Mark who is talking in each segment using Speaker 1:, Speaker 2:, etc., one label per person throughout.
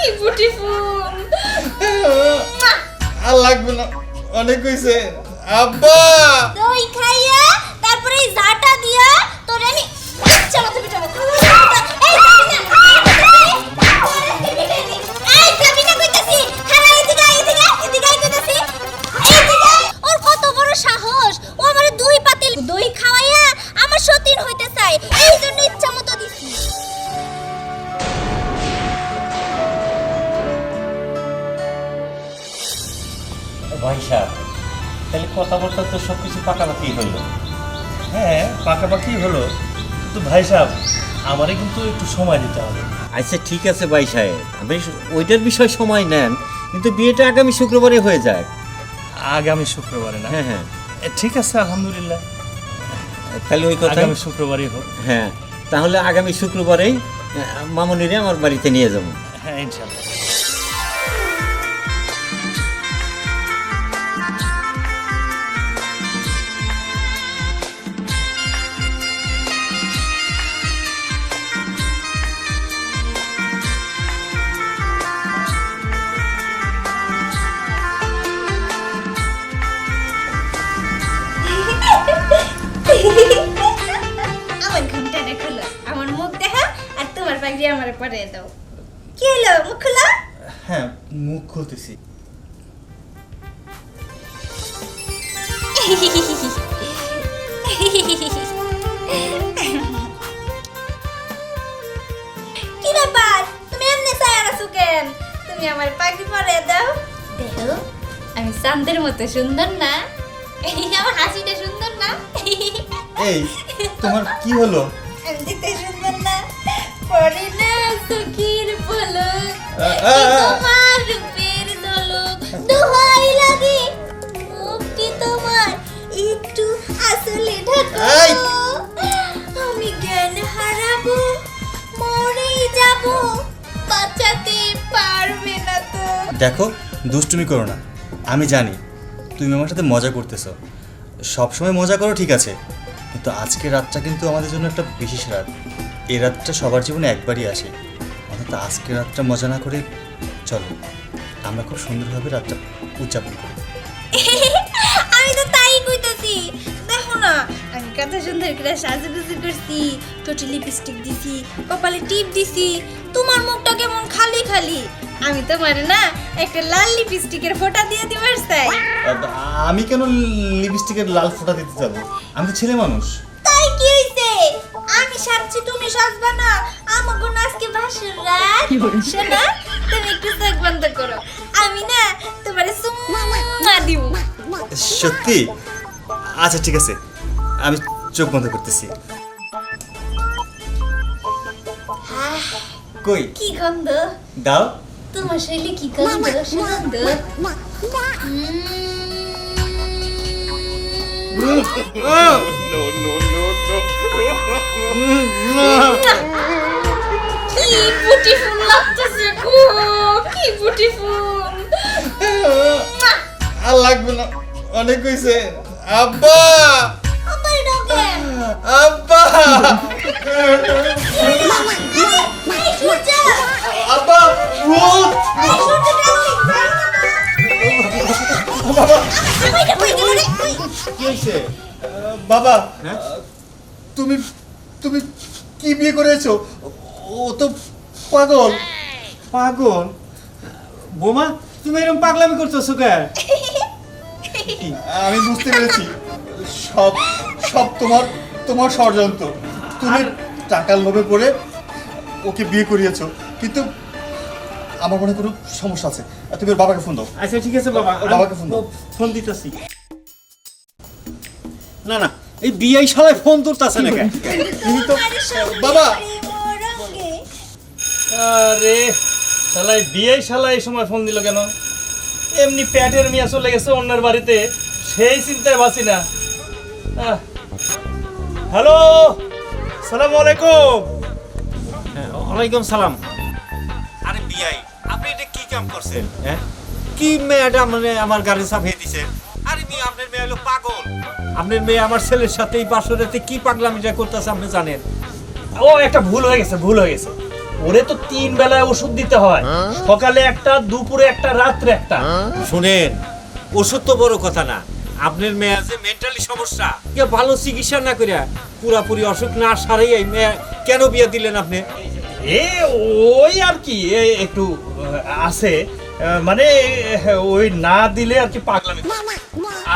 Speaker 1: কি বিউটিফুল
Speaker 2: আর লাগবে না। অনেক হয়েছে আব্বা!
Speaker 1: দই খাইয়া তারপরে
Speaker 3: ভাই সাহেব তাহলে কথাবার্তা তো সব কিছু পাকাপাকি হইল।
Speaker 4: হ্যাঁ পাকাপাকি হলো তো ভাই সাহেব আমারে কিন্তু একটু সময় দিতে হবে।
Speaker 3: আচ্ছা ঠিক আছে ভাই সাহেব। আপনি ওইটার বিষয় সময় নেন কিন্তু বিয়েটা আগামী শুক্রবারে হয়ে যায়
Speaker 4: আগামী শুক্রবারে না?
Speaker 3: হ্যাঁ হ্যাঁ।
Speaker 4: ঠিক আছে আলহামদুলিল্লাহ।
Speaker 3: তাহলে ওই কথা
Speaker 4: আগামী শুক্রবারই হোক।
Speaker 3: হ্যাঁ তাহলে আগামী শুক্রবারেই মামনিরে আমার বাড়িতে নিয়ে যাব।
Speaker 4: হ্যাঁ ইনশাল্লাহ।
Speaker 1: পাগড়ি আমার পরে দাও। কি হলো? মুখ খুলো?
Speaker 2: হ্যাঁ মুখ খুলতেছি।
Speaker 1: কি ব্যাপার? তুমি এমনি সায়ার আছো কেন? তুমি আমার পাগড়ি পরে দাও। দেখো আমি চাঁদের মতো সুন্দর না। আমার হাসিটা সুন্দর না।
Speaker 2: এই তোমার কি হলো?
Speaker 1: না সখীর পলক তোমার রূপের দোহাই লাগে মুখটি তোমার। একটু আসলে ঢাকো। আমি জ্ঞান হারাবো মরেই যাব। বাঁচাতে পারবে না তো।
Speaker 2: দেখো দুষ্টুমি করো না। আমি জানি তুমি আমার সাথে মজা করতেছো। সবসময় মজা করো ঠিক আছে কিন্তু আজকের রাতটা কিন্তু আমাদের জন্য একটা বিশেষ রাত। এই রাতটা সবার জীবনে একবারই আসে। অন্তত আজকে রাতটা মজা না করে চলো আমরা খুব সুন্দরভাবে রাতটা উদযাপন করি।
Speaker 1: আমি তো তাই কইতাছি। দেখো না আমি কত সুন্দর করে সাজুগুজু করছি টোটি লিপস্টিক দিছি কপালে টিপ দিছি তোমার মুখটা কেমন খালি খালি। আমি তোমার না একটা লাল লিপস্টিকের ফোঁটা দিয়ে দিবার চাই।
Speaker 2: আমি কেন লিপস্টিকের লাল ফোঁটা দিতে যাব? আমি তো ছেলে মানুষ।
Speaker 1: আমি সাজছি তুমি সাজবা না আমাকে না আজকে বাসর রাত শোনা তুমি একটু চোখ বন্ধ করো আমি না তোমারে সুম্মা দিব
Speaker 2: সত্যি আচ্ছা ঠিক আছে আমি চোখ বন্ধ করতেছি কই
Speaker 1: কি গন্ধ
Speaker 2: দাও
Speaker 1: তোমার শৈলী কি গন্ধ সুগন্ধ কি বিউটিফুল লাগতেছে গো কি বিউটিফুল
Speaker 2: আর লাগবে না অনেক হয়েছে আব্বা! আব্বা
Speaker 1: সূর্য
Speaker 2: আব্বা! বাবা
Speaker 3: হ্যাঁ?
Speaker 2: তুমি তুমি কি বিয়ে করেছ? ও তো পাগল।
Speaker 4: পাগল? বোমা তুমি এরকম পাগলামি করতেছো কেন?
Speaker 2: আমি বুঝতে পেরেছি। সব সব তোমার তোমার ষড়যন্ত্র। তুমি টাকার লোভে পড়ে ওকে বিয়ে করিয়েছো। কিন্তু আমার মনে কোনো সমস্যা আছে। তুমি ওর বাবাকে ফোন দাও।
Speaker 4: আচ্ছা ঠিক আছে বাবা।
Speaker 2: ওর বাবাকে ফোন দাও।
Speaker 4: ফোন দিতেছি।
Speaker 3: না না। এই বিয়ে সবাই ফোন তুলতেছে না কেন
Speaker 2: তুমি তো বাবা!
Speaker 4: আরে শালাই বিয়ে শালা এই সময় ফোন দিল কেন? এমনি প্যাটের মিয়া চলে গেছে অন্যের বাড়িতে সেই চিন্তায় বাঁচি না। হ্যালো সালাম আলাইকুম।
Speaker 3: হ্যাঁ, ওয়ালাইকুম সালাম। আরে বিয়াই আপনি এটা কি কাম করছেন? হ্যাঁ? কি মেয়েটা মানে আমার গাড়ি চাপিয়ে দিছে? আরে মেয়ে আপনার মেয়ে হলো পাগল। আপনার মেয়ে আমার ছেলের সাথে এই বাসরেতে কি পাগলামিটা করতেছে আপনি জানেন?
Speaker 4: ও একটা ভুল হয়ে গেছে ভুল হয়ে গেছে। ওরে তো তিন বেলায় ওষুধ দিতে হয়। সকালে একটা দুপুরে একটা রাত্রে একটা।
Speaker 3: শুনেন ওষুধ তো বড় কথা না। আপনার মেয়ে আছে মেন্টালি সমস্যা কে ভালো চিকিৎসা না করিয়া পুরাপুরি অসুখ না সারাই এই মেয়ে কেন বিয়ে দিলেন আপনি?
Speaker 4: এ ওই আর কি এ একটু আছে। মানে ওই না দিলে আর কি পাগলামি?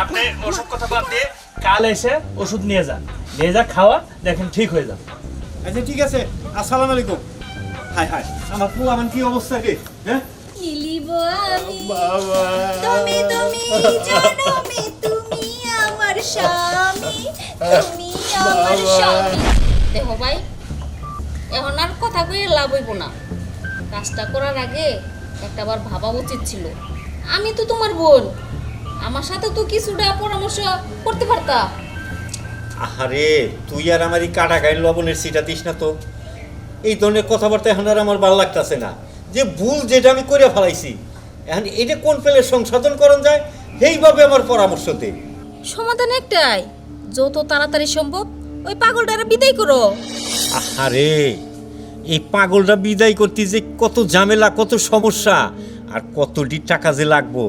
Speaker 4: আপনি ওষুধ কথা বাদ দিয়ে কাল এসে ওষুধ নিয়ে যান। নিয়ে যা খাওয়া দেখেন ঠিক হয়ে যাবে।
Speaker 3: আচ্ছা ঠিক আছে আসসালামু আলাইকুম। হাই হাই আমার পু আমার কি অবস্থা রে? হ্যাঁ?
Speaker 1: নিলিব আমি? তুমি তুমি জনমে তুমি আমার স্বামী। তুমি আমার স্বামী।
Speaker 5: দেখো ভাই এখন আর কথা কয়ে লাভ হইব না। কাজটা করার আগে একটাবার ভাবা উচিত ছিল। আমি তো তোমার বোন। আমার সাথে তো কিছুটা পরামর্শ করতে পারতা।
Speaker 3: আহারে তুই আর আমার এই কাটা গায়ের লবণের সিটা দিস না তো। এই ধরনের কথাবার্তা এখন আর আমার ভালো লাগতেছে না। যে ভুল যেটা আমি করে ফেলাইছি এখন এটা কোন পেলে সংশোধন করণ যায় সেইভাবে আমার পরামর্শ দে।
Speaker 5: সমাধান একটাই যত তাড়াতাড়ি সম্ভব ওই পাগলটারে বিদায় করো।
Speaker 3: আহারে এই পাগলটা বিদায় করতে যে কত ঝামেলা কত সমস্যা আর কতটি টাকা যে লাগবো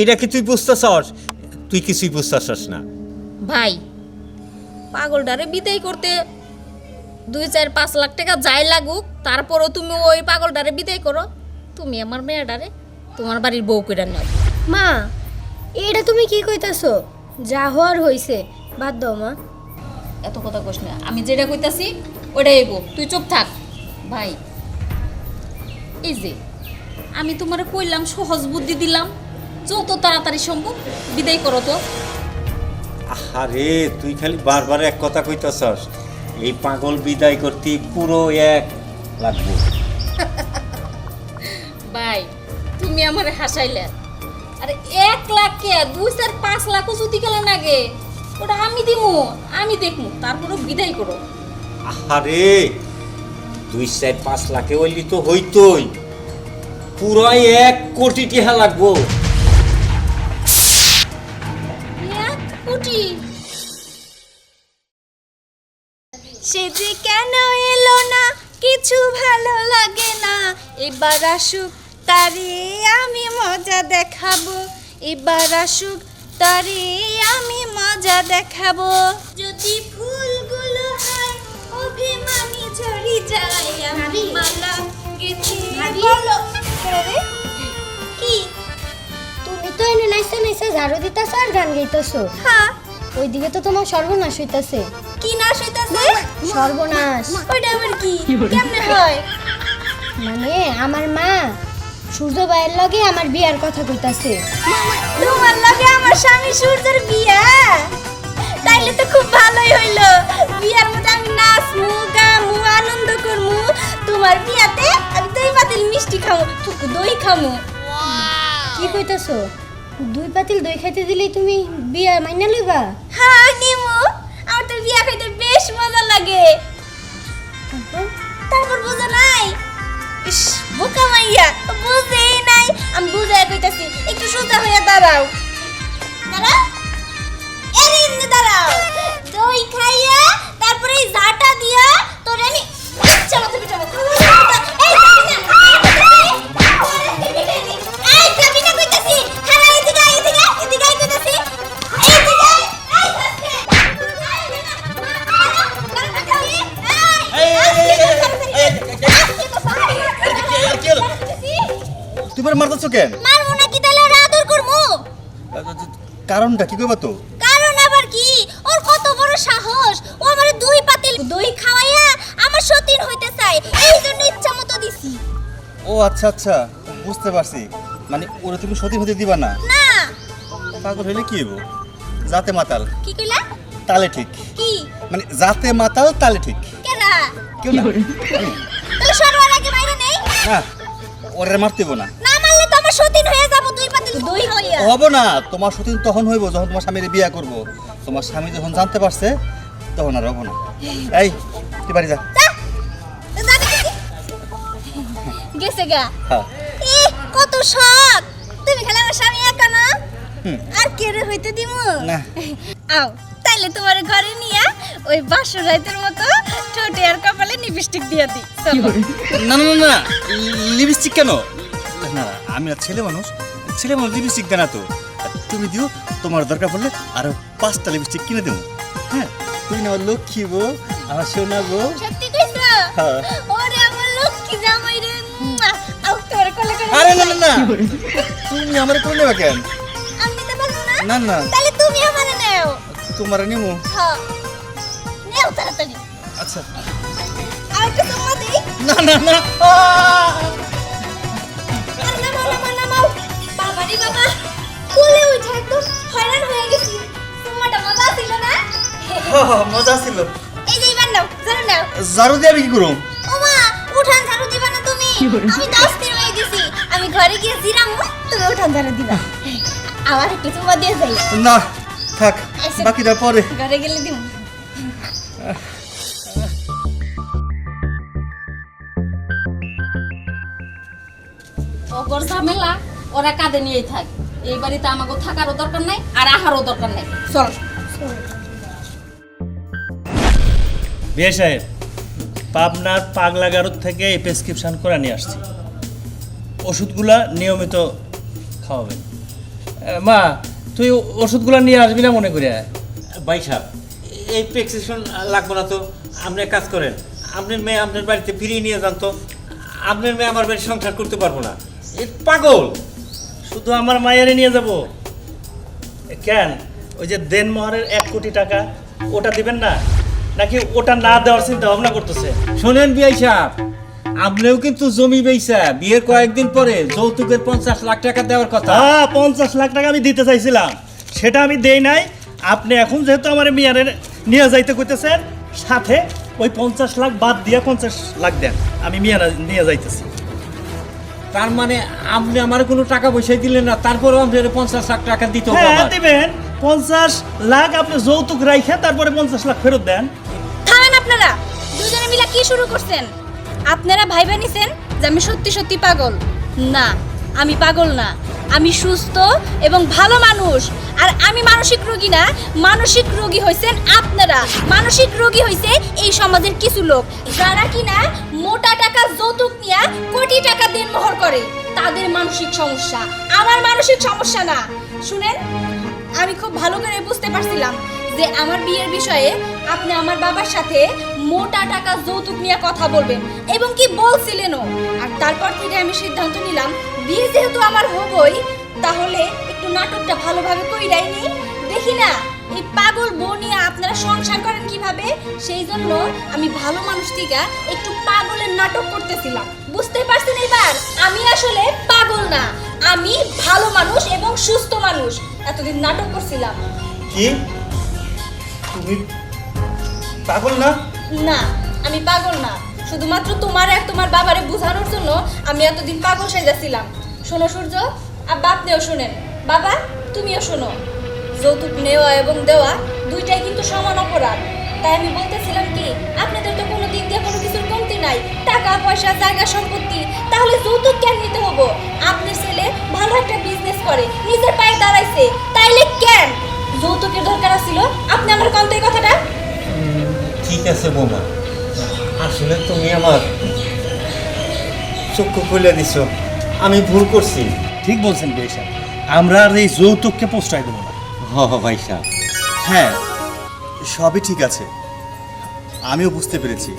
Speaker 3: এটা কি তুই বুঝতেছস? তুই কিছুই বুঝতেছস না।
Speaker 5: ভাই পাগলটারে বিদায় করতে দুই চার পাঁচ লাখ টাকা যাই লাগুক তারপরও তুমি ওই পাগলটারে বিদায় করো। তুমি আমার মেয়েটারে তোমার বাড়ির বউ করে নাও।
Speaker 6: মা এটা তুমি কি কইতাছো? যা হওয়ার হইছে বাদ দাও মা।
Speaker 5: এত কথা কোস না আমি যেটা কইতাছি ওটাই এগো তুই চুপ থাক। ভাই এই যে আমি তোমার কইলাম সহজ বুদ্ধি দিলাম যত তাড়াতাড়ি সম্ভব বিদায় করো তো।
Speaker 3: আরে তুই খালি বারবার এক কথা কইতাছস এই পাগল বিদায় করতে পুরো এক লাগবো।
Speaker 5: ভাই তুমি আমার হাসাইলে। আরে এক লাখ কে? দুই চার পাঁচ লাখও যদি গেল নাগে ওটা আমি দিমু আমি দেখমু তারপরে বিদায় করো।
Speaker 3: আরে দুই চার পাঁচ লাখে ওইলি তো হইতই পুরাই এক কোটি টিহা লাগবো।
Speaker 1: এবার আসুক তারে আমি মজা দেখাবো। এবার আসুক তারে আমি মজা দেখাবো। যদি ফুলগুলো হয় অভিমানী ঝরি যায় আমি মালা গেছি বলো। কি
Speaker 6: তুমি তো এনে নাইসে নাইসে ঝাড়ু দিতাছো আর গান গাইতাছো।
Speaker 1: হ্যাঁ।
Speaker 6: ওইদিকে তো তোমার সর্বনাশ হইতাছে।
Speaker 1: কি নাশ হইতাছে?
Speaker 6: সর্বনাশ।
Speaker 1: ওইটা আবার কি? কেমনে হয়?
Speaker 6: মানে আমার মা সূর্য ভাইয়ের লগে আমার বিয়ার কথা কইতাছে।
Speaker 1: তোমার লগে আমার স্বামী সূর্যের বিয়া? তাইলে তো খুব ভালোই হইল। বিয়ার মধ্যে আমি নাচমু গামু আনন্দ করমু। তোমার বিয়াতে আমি দই পাতিল মিষ্টি খামু থুকু দই খামু।
Speaker 6: কি কইতাছো? দুই পাতিল দই খাইতে দিলেই তুমি বিয়া মাইনা লইবা?
Speaker 1: হ্যাঁ নিমু। আমার তো বিয়া খাইতে তুমি
Speaker 2: মারতেছো কেন?
Speaker 1: মারবো না কি তাহলে ওরা আদর করব?
Speaker 2: কারণটা কি করবা তো?
Speaker 1: কারণ আবার কি? ওর কত বড় সাহস। ও আমার দুই পাতিল দই খাওয়াইয়া আমার সতীন হইতে চায়। এই জন্য ইচ্ছা মতো দিছি।
Speaker 2: ও আচ্ছা আচ্ছা বুঝতে পারছি। মানে ওরা তুমি সতী হতে দিবা না?
Speaker 1: না।
Speaker 2: পাগল হইলে কি হইব? যাতে মাতাল।
Speaker 1: কি কইলা?
Speaker 2: তালে ঠিক।
Speaker 1: কি?
Speaker 2: মানে যাতে মাতাল তালে ঠিক।
Speaker 1: কেনা?
Speaker 2: কেউ না।
Speaker 1: তাহলে সরওয়ার আগে মাইরা নেই।
Speaker 2: না ওরে মারতেব না।
Speaker 1: আমার সতীন হয়ে যাব দুই পাতিল দুই হইয়া।
Speaker 2: হব না তোমার সতীন তখন হইব যখন তোমার স্বামীর বিয়া করব। তোমার স্বামী যখন জানতে পারছে তখন আর হব না। এই তুই বাড়ি যা।
Speaker 1: যা, যাবি কি? গেছে গা।
Speaker 2: হ্যাঁ।
Speaker 1: এ কত শখ। তুমি খেলে আমার স্বামী একা না?
Speaker 2: হুম।
Speaker 1: আর কে রে হইতে দিমু?
Speaker 2: না।
Speaker 1: আও তাইলে তোমার ঘরে নিয়ে ওই বাসর রাইতের মতো ঠোঁটে আর কপালে লিপস্টিক দিয়ে চলো।
Speaker 2: না না না লিপস্টিক কেন? না আমি আর ছেলে মানুষ ছেলে মানুষ লিপস্টিক দেয় না তো। তুমি দিও তোমার দরকার পড়লে আরও পাঁচটা লিপস্টিক কিনে দেবো। হ্যাঁ তুমি না লক্ষ্মী বউ আমার সোনা বউ।
Speaker 1: সত্যি কইছো?
Speaker 2: হ্যাঁ।
Speaker 1: ওরে আমার লক্ষ্মী জামাই রে
Speaker 2: আরে না না না। তুমি আমার করে নেবা কেন?
Speaker 1: আমি পারব না।
Speaker 2: না না।
Speaker 1: তাহলে তুমি আমারে নাও।
Speaker 2: তোমার নিমু
Speaker 1: হ্যাঁ। নাও তাড়াতাড়ি।
Speaker 2: আচ্ছা।
Speaker 1: আর একটু তোমা দেই
Speaker 2: না না না।
Speaker 1: বাবা রে বাবা কোলে উঠে একদম হয়রান হয়ে গেছি। তোমারটা মজা ছিল না?
Speaker 2: মজা ছিল।
Speaker 1: এই যে এবার নাও জানো নাও।
Speaker 2: জারু দিয়ে আমি কি করুম
Speaker 1: ওমা উঠান ঝাড়ু দিবা না তুমি। আমি তো অস্থির হয়ে গেছি। আমি ঘরে গিয়ে জিরামু তুমি উঠান ঝাড়ু দিবা। আমার একটু চুমা দিয়ে যাই।
Speaker 2: না থাক বাকিটা পরে।
Speaker 1: ঘরে গেলে দিব
Speaker 5: অগর ঝামেলা। ওরা কাঁধে নিয়েই থাক। এই বাড়িতে আমাকে থাকারও দরকার নাই আর আহারও দরকার নাই। চল।
Speaker 4: বিয়ে সাহেব পাবনার পাগলাগারদ থেকে এই প্রেসক্রিপশন করে নিয়ে আসছি। ওষুধগুলা নিয়মিত খাওয়াবেন। মা তুই ওষুধগুলা নিয়ে আসবি না মনে করে?
Speaker 3: ভাই সাহেব এই প্রেসক্রিপশন লাগবে না তো। আপনি এক কাজ করেন আপনার মেয়ে আপনার বাড়িতে ফিরিয়ে নিয়ে যান তো। আপনার মেয়ে আমার বাড়ির সংসার করতে পারব না। এ পাগল!
Speaker 4: শুধু আমার মায়েরে নিয়ে যাব। কেন? ওই যে দেনমোহরের এক কোটি টাকা ওটা দিবেন না? নাকি ওটা না দেওয়ার চিন্তা ভাবনা করতেছে?
Speaker 3: শোনেন বিআই সাহেব আপনিও কিন্তু জমি বেইছা বিয়ের কয়েকদিন পরে যৌতুকের পঞ্চাশ লাখ টাকা দেওয়ার কথা।
Speaker 4: হ্যাঁ পঞ্চাশ লাখ টাকা আমি দিতে চাইছিলাম। সেটা আমি দেই নাই। আপনি এখন যেহেতু আমার মেয়ারে নিয়ে যাইতে কইতেছেন সাথে ওই পঞ্চাশ লাখ বাদ দিয়ে পঞ্চাশ লাখ দেন। আমি মিয়ারা নিয়ে যাইতেছি।
Speaker 3: তার মানে আপনি আমার কোনো টাকা পয়সা দিলেন না তারপরেও আপনার পঞ্চাশ লাখ টাকা দিতে হবে
Speaker 4: হ্যাঁ দিবেন। পঞ্চাশ লাখ আপনি যৌতুক রাইখে তারপরে পঞ্চাশ লাখ ফেরত দেন।
Speaker 1: থামেন আপনারা দুজনে মিলা কি শুরু করছেন? আপনারা ভাইবা নিছেন যে আমি সত্যি সত্যি পাগল? না আমি পাগল না। আমি সুস্থ এবং ভালো মানুষ। আর আমি মানসিক রোগী না, মানসিক রোগী হইছেন আপনারা। মানসিক রোগী হইছে এই সমাজের কিছু লোক। যারা কিনা মোটা টাকা যৌতুক নিয়ে কোটি টাকা দেনমোহর করে, তাদের মানসিক সমস্যা। আমার মানসিক সমস্যা না। শুনেন, আমি খুব ভালো করে বুঝতে পারছিলাম যে আমার বিয়ের বিষয়ে আপনি আমার বাবার সাথে মোটা টাকা যৌতুক নিয়ে কথা বলবেন এবং কি বলছিলেনও আর তারপর থেকে আমি সিদ্ধান্ত নিলাম, বিয়ে যেহেতু আমার হবই, তাহলে একটু নাটকটা ভালোভাবে কইরাই নি। দেখি না, এই পাগল বউ নিয়ে আপনারা সংসার করেন কীভাবে? সেই জন্য আমি ভালো মানুষ থেকে একটু পাগলের নাটক করতেছিলাম। বুঝতে পারছেন এবার? আমি আসলে পাগল না, আমি ভালো মানুষ এবং সুস্থ মানুষ। এতদিন নাটক করছিলাম।
Speaker 2: কি? তুমি পাগল না?
Speaker 1: না, আমি পাগল না। শুধুমাত্র তোমার আর তোমার বাবারে বোঝানোর জন্য আমি এতদিন পাগল সেজাছিলাম। শোনো সূর্য, আর বাপনেও শোনেন। বাবা, তুমিও শোনো। যৌতুক নেওয়া এবং দেওয়া দুইটাই কিন্তু সমান অপরাধ। তাই আমি বলতেছিলাম কি, আপনাদের তো কোনো দিক দিয়ে কোনো কিছুর কমতি নাই। টাকা, পয়সা, জায়গা, সম্পত্তি, তাহলে যৌতুক কেন নিতে হব? আপনার ছেলে ভালো একটা বিজনেস করে, নিজের পায়ে দাঁড়াইছে। তাইলে কেন? যৌতুকের দরকার ছিল আপনি আমার কন্ত এই কথাটা?
Speaker 3: ঠিক আছে বৌমা আসলে তুমি আমার চক্ষু খুলে দিছো আমি ভুল করছি।
Speaker 4: ঠিক বলছেন সাহেব আমরা আর এই যৌতুককে প্রশ্রয় দেবো না।
Speaker 3: হ হ ভাই সাহেব।
Speaker 2: হ্যাঁ সবই ঠিক আছে। আমিও বুঝতে পেরেছি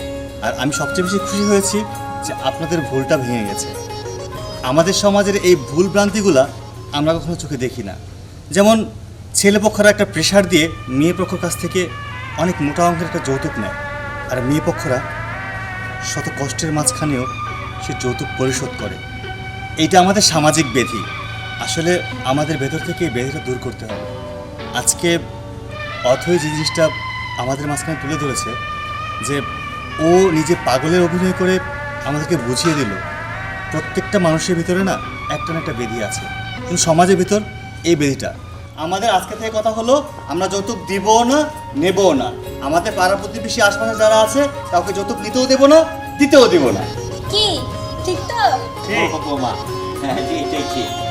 Speaker 2: আর আমি সবচেয়ে বেশি খুশি হয়েছি যে আপনাদের ভুলটা ভেঙে গেছে। আমাদের সমাজের এই ভুল ভ্রান্তিগুলা আমরা কখনো চোখে দেখি না। যেমন ছেলে পক্ষরা একটা প্রেশার দিয়ে মেয়ে পক্ষর কাছ থেকে অনেক মোটা অঙ্কের একটা যৌতুক নেয়। আর মেয়ে পক্ষরা শত কষ্টের মাঝখানেও সে যৌতুক পরিশোধ করে। এইটা আমাদের সামাজিক ব্যাধি আসলে আমাদের ভেতর থেকে এই ব্যাধিটা দূর করতে হবে। আজকে অথই যে জিনিসটা আমাদের মাঝখানে তুলে ধরেছে, যে ও নিজে পাগলের অভিনয় করে আমাদেরকে বুঝিয়ে দিল, প্রত্যেকটা মানুষের ভিতরে না একটা না একটা বেধি আছে। কিন্তু সমাজের ভিতর এই বেধিটা আমাদের আজকে থেকে কথা হলো আমরা যৌতুক দিবও না নেবও না। আমাদের পাড়া প্রতিবেশী আশপাশে যারা আছে কাউকে যৌতুক নিতেও দেবো না দিতেও দেবো না।
Speaker 1: কি? ঠিক তো?
Speaker 3: ঠিক। মা হ্যাঁ ঠিক ঠিক।